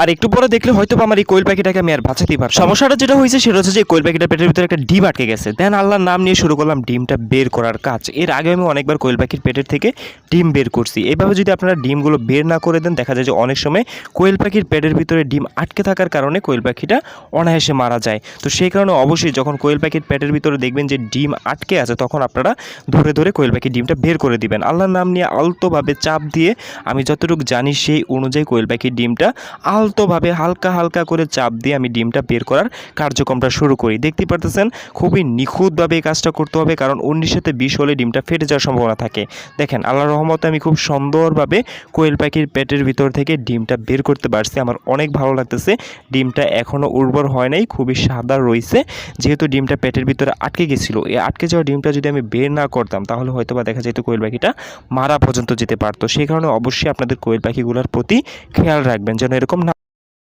আর একটু পরে দেখলে হয়তো আমার এই কোয়েল পাখিটাকে আমি আর বাঁচাতেই পারব সমস্যাটা যেটা হয়েছে সেটা হচ্ছে যে কোয়েল পাখিটার পেটের ভিতরে একটা ডিম আটকে গেছে। দেন আল্লাহর নাম নিয়ে শুরু করলাম ডিমটা বের করার কাজ। এর আগে আমি অনেকবার কোয়েল পাখির পেটের থেকে ডিম বের করছি। এভাবে যদি আপনারা ডিমগুলো বের না করে দেন, দেখা যায় যে অনেক সময় কোয়েল পাখির পেটের ভিতরে ডিম আটকে থাকার কারণে কোয়েল পাখিটা অনায়াসে মারা যায়। তো সেই কারণে অবশ্যই যখন কোয়েল পাখির পেটের ভিতরে দেখবেন যে ডিম আটকে আছে, তখন আপনারা ধরে ধরে কোয়েল পাখির ডিমটা বের করে দিবেন। আল্লাহর নাম নিয়ে আলতোভাবে চাপ দিয়ে আমি যতটুকু জানি, সেই অনুযায়ী কোয়েল পাখির ডিমটা আলতোভাবে হালকা হালকা করে চাপ দিয়ে আমি ডিমটা বের করার কার্যক্রমটা শুরু করি। দেখতে পারতেছেন, খুবই নিখুঁতভাবে এই কাজটা করতে হবে কারণ উনিশ সাথে বিষ হলে ডিমটা ফেটে যাওয়ার সম্ভাবনা থাকে। দেখেন, আল্লাহর রহমতে আমি খুব সুন্দরভাবে কোয়েল পাখির পেটের ভিতর থেকে ডিমটা বের করতে পারছি। আমার অনেক ভালো লাগতেছে। ডিমটা এখনও উর্বর হয় নাই, খুবই সাদা রয়েছে। যেহেতু ডিমটা পেটের ভিতরে আটকে গেছিল, এই আটকে যাওয়া ডিমটা যদি আমি বের না করতাম, তাহলে হয়তো বা দেখা যেত কোয়েল পাখিটা মারা পর্যন্ত যেতে পারতো। সেই কারণে অবশ্যই আপনাদের কোয়েল পাখিগুলোর প্রতি খেয়াল রাখবেন যেন এরকম না